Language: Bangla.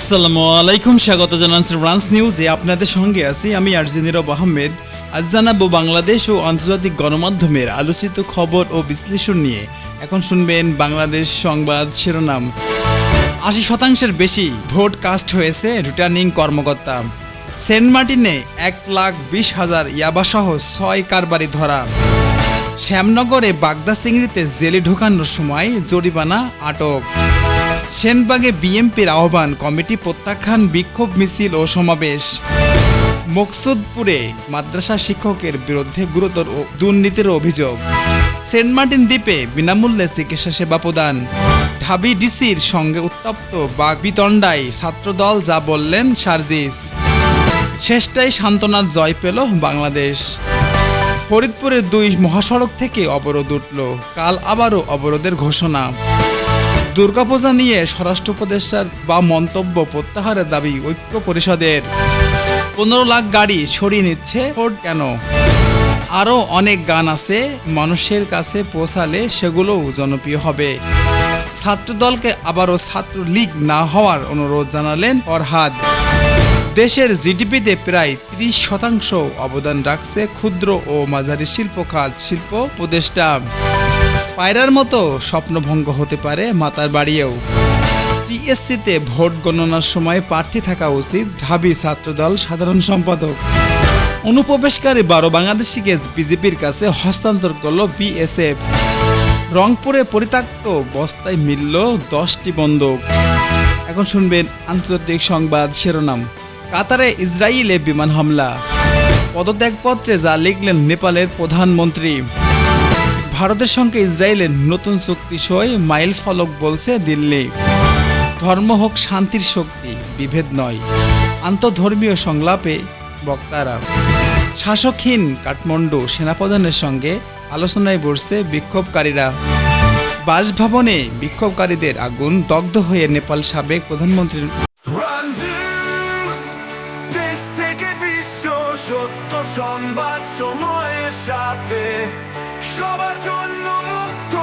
আসসালামু আলাইকুম, স্বাগত জানাচ্ছি ফ্রান্স নিউজে আপনাদের সঙ্গে আছি আমি আরজিনিরব আহমেদ। আজ জানাব বাংলাদেশ ও আন্তর্জাতিক গণমাধ্যমের আলোচিত খবর ও বিশ্লেষণ নিয়ে। এখন শুনবেন বাংলাদেশ সংবাদ শিরোনাম। আশি শতাংশের বেশি ভোট কাস্ট হয়েছে রিটার্নিং কর্মকর্তা। সেন্ট মার্টিনে এক লাখ বিশ হাজার ইয়াবাসহ ছয় কারবারি ধরা। শ্যামনগরে বাগদা চিংড়িতে জেলে ঢোকানোর সময় জরিমানা আটক। সেনবাগে বিএমপির আহ্বান, কমিটি প্রত্যাখ্যান, বিক্ষোভ মিছিল ও সমাবেশ। মকসুদপুরে মাদ্রাসা শিক্ষকের বিরুদ্ধে গুরুতর দুর্নীতির অভিযোগ। সেন্ট মার্টিন দ্বীপে বিনামূল্যে চিকিৎসা সেবা প্রদান। ঢাবি ডিসির সঙ্গে উত্তপ্ত বাঘ বিতণ্ডায় ছাত্রদল যা বললেন সার্জিস। শেষটাই সান্ত্বনার জয় পেল বাংলাদেশ। ফরিদপুরের দুই মহাসড়ক থেকে অবরোধ উঠল। কাল আবারও অবরোধের ঘোষণা। দুর্গাপূজা নিয়ে স্বরাষ্ট্র উপদেষ্টার বা মন্তব্য প্রত্যাহারের দাবি ঐক্য পরিষদের। পনেরো লাখ গাড়ি সরিয়ে নিচ্ছে ফোর্ড কেন? আরও অনেক গান আছে, মানুষের কাছে পৌঁছালে সেগুলোও জনপ্রিয় হবে। ছাত্রদলকে আবারও ছাত্রলীগ না হওয়ার অনুরোধ জানালেন ফরহাদ। দেশের জিডিপিতে প্রায় ত্রিশ শতাংশ অবদান রাখছে ক্ষুদ্র ও মাঝারি শিল্প খাত শিল্প উপদেষ্টা পায়রার মতো স্বপ্নভঙ্গ হতে পারে মাতার বাড়িয়েও। টিএসসিতে ভোট গণনার সময় প্রার্থী থাকা উচিত, ঢাবি ছাত্রদল সাধারণ সম্পাদক। অনুপ্রবেশকারী বারো বাংলাদেশিকে বিজেপির কাছে হস্তান্তর করল বিএসএফ। রংপুরে পরিত্যক্ত বস্তায় মিলল দশটি বন্দুক। এখন শুনবেন আন্তর্জাতিক সংবাদ শিরোনাম, কাতারে ইসরায়েলে বিমান হামলা। পদত্যাগপত্রে যা লিখলেন নেপালের প্রধানমন্ত্রী। ভারতের সঙ্গে ইসরায়েলের নতুন চুক্তি সই মাইল ফলক বলছে দিল্লি। ধর্ম হোক, শান্তির শক্তি, বিভেদ নয়, আন্তধর্মীয় সংলাপে বক্তারা। শাসকহীন কাঠমান্ডু সেনাপ্রধানের সঙ্গে আলোচনায় বসছে বিক্ষোভকারীরা। বাসভবনে বিক্ষোভকারীদের আগুন দগ্ধ হয়ে নেপাল সাবেক প্রধানমন্ত্রীর সংবাদ সময়ের সাথে। সবার জন্য মুক্ত